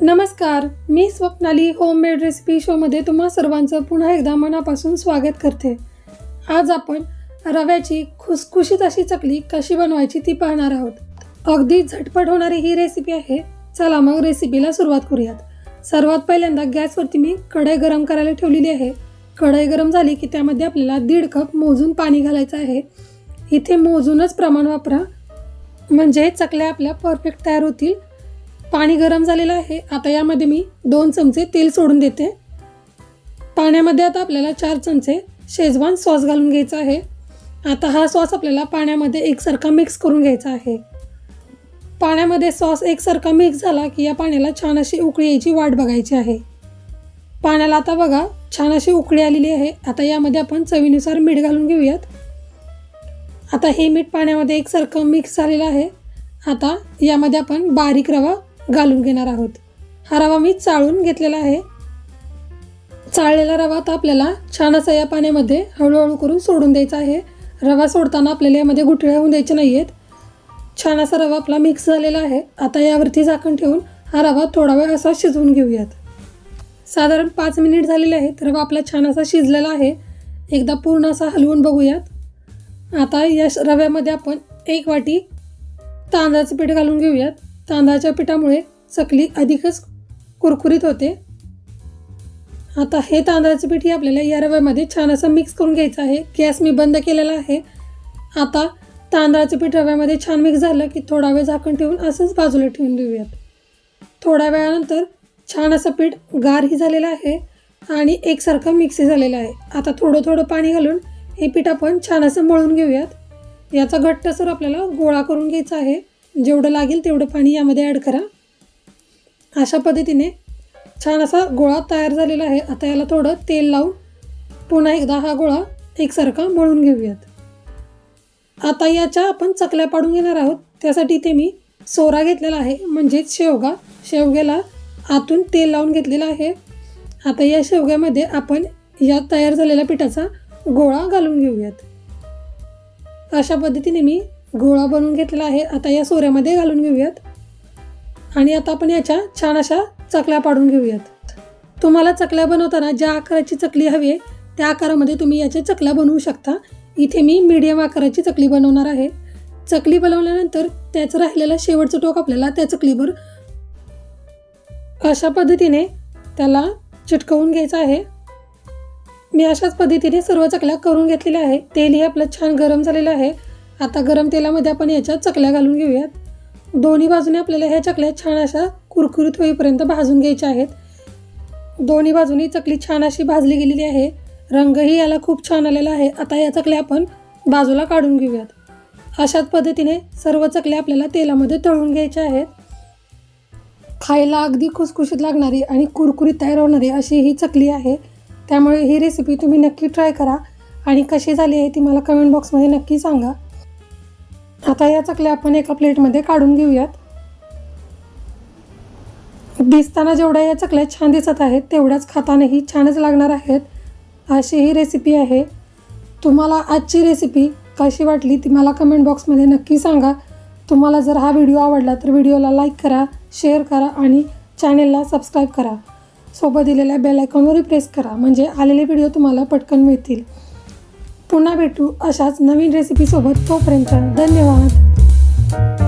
नमस्कार मी Swapnali homemade recipe शोमध्ये तुम्हा सर्वांचं पुन्हा एकदा मनापासून स्वागत करते. आज आपण रव्याची खुसखुशीत अशी चकली कशी बनवायची ती पाहणार आहोत. अगदी झटपट होणारी ही रेसिपी आहे. चला मग रेसिपीला सुरुवात करूयात. सर्वात पहिल्यांदा गॅसवरती मी कढई गरम करायला ठेवलेली आहे. कढई गरम झाली की त्यामध्ये आपल्याला दीड कप मोजून पाणी घालायचं आहे. इथे मोजूनच प्रमाण वापरा. म्हणजे चकल्या आपल्या परफेक्ट तयार होतील. पाणी गरम झालेलं आहे. आता यामध्ये मी दोन चमचे तेल सोडून देते. पाण्यामध्ये आता आपल्याला चार चमचे शेजवान सॉस घालून घ्यायचा आहे. आता हा सॉस आपल्याला पाण्यामध्ये एकसारखा मिक्स करून घ्यायचा आहे. पाण्यामध्ये सॉस एकसारखा मिक्स झाला की या पाण्याला छान अशी उकळी यायची वाट बघायची आहे. पाण्याला आता बघा छान अशी उकळी आलेली आहे. आता यामध्ये आपण चवीनुसार मीठ घालून घेऊयात. आता हे मीठ पाण्यामध्ये एकसारखं मिक्स झालेलं आहे. आता यामध्ये आपण बारीक रवा घालून घेणार आहोत. हा रवा मी चाळून घेतलेला आहे. चाळलेला रवा आता आपल्याला छान असा या पाण्यामध्ये हळूहळू करून सोडून द्यायचा आहे. रवा सोडताना आपल्याला यामध्ये गुठळ्या होऊन द्यायचे नाही आहेत छान असा रवा आपला मिक्स झालेला आहे. आता यावरती झाकण ठेवून हा रवा थोडा वेळ असा शिजवून घेऊयात. साधारण पाच मिनिट झालेले आहेत. रवा आपला छान असा शिजलेला आहे. एकदा पूर्ण असा हलवून बघूयात. आता या रव्यामध्ये आपण एक वाटी तांदळाचं पीठ घालून घेऊयात. तांदळाच्या पिठामुळे चकली अधिकच कुरकुरीत होते. आता हे तांदळाचं पीठ हे आपल्याला या रव्यामध्ये छान असं मिक्स करून घ्यायचं आहे. गॅस मी बंद केलेला आहे. आता तांदळाचं पीठ रव्यामध्ये छान मिक्स झालं की थोडा वेळ झाकण ठेवून असंच बाजूला ठेवून देऊयात. थोड्या वेळानंतर छान असं पीठ गारही झालेलं आहे आणि एकसारखं मिक्सही झालेलं आहे. आता थोडं थोडं पाणी घालून हे पीठ आपण छान असं मळून घेऊयात. याचा घट्टसर आपल्याला गोळा करून घ्यायचा आहे. जेवढं लागेल तेवढं पाणी यामध्ये ॲड करा. अशा पद्धतीने छान असा गोळा तयार झालेला आहे. आता याला थोडं तेल लावून पुन्हा एकदा हा गोळा एकसारखा मळून घेऊयात. आता याच्या आपण चकल्या पाडून घेणार आहोत. त्यासाठी ते मी सोरा घेतलेला आहे. म्हणजेच शेवगा. शेवग्याला आतून तेल लावून घेतलेलं आहे. आता या शेवग्यामध्ये आपण या तयार झालेल्या पिठाचा गोळा घालून घेऊयात. अशा पद्धतीने मी गोळा बनवून घेतला आहे. आता या सोऱ्यामध्ये घालून घेऊयात. आणि आता आपण याच्या छान अशा चकल्या पाडून घेऊयात. तुम्हाला चकल्या बनवताना ज्या आकाराची चकली हवी आहे त्या आकारामध्ये तुम्ही याच्या चकल्या बनवू शकता. इथे मी मीडियम आकाराची चकली बनवणार आहे. चकली बनवल्यानंतर त्याचं राहिलेलं शेवटचं टोक आपल्याला त्या चकलीवर अशा पद्धतीने त्याला चिटकवून घ्यायचं आहे. मी अशाच पद्धतीने सर्व चकल्या करून घेतलेल्या आहे. तेलही आपलं छान गरम झालेलं आहे. आता गरम तेलामध्ये आपण याच्या चकल्या घालून घेऊयात. दोन्ही बाजूने आपल्याला ह्या चकल्या छान अशा कुरकुरीत होईपर्यंत भाजून घ्यायच्या आहेत. दोन्ही बाजूनी चकली छान अशी भाजली गेलेली आहे. रंगही याला खूप छान आलेला आहे. आता या चकल्या आपण बाजूला काढून घेऊयात. अशाच पद्धतीने सर्व चकल्या आपल्याला तेलामध्ये तळून घ्यायच्या आहेत. खायला अगदी खुसखुशीत लागणारी आणि कुरकुरीत तयार होणारी अशी ही चकली आहे. त्यामुळे ही रेसिपी तुम्ही नक्की ट्राय करा. आणि कशी झाली आहे ती मला कमेंट बॉक्समध्ये नक्की सांगा. आता या चकल्या आपण एका प्लेटमध्ये काढून घेऊयात. दिसताना जेवढ्या या चकल्या छान दिसत आहेत तेवढ्याच खातानाही छानच लागणार आहेत. अशी ही रेसिपी आहे. तुम्हाला आजची रेसिपी कशी वाटली ती मला कमेंट बॉक्समध्ये नक्की सांगा. तुम्हाला जर हा व्हिडिओ आवडला तर व्हिडिओला लाईक करा शेअर करा आणि चॅनेलला सबस्क्राईब करा. सोबत दिलेल्या बेल आयकॉनवरही प्रेस करा म्हणजे आलेले व्हिडिओ तुम्हाला पटकन मिळतील. पुन्हा भेटू अशाच नवीन रेसिपीसोबत तोपर्यंत धन्यवाद.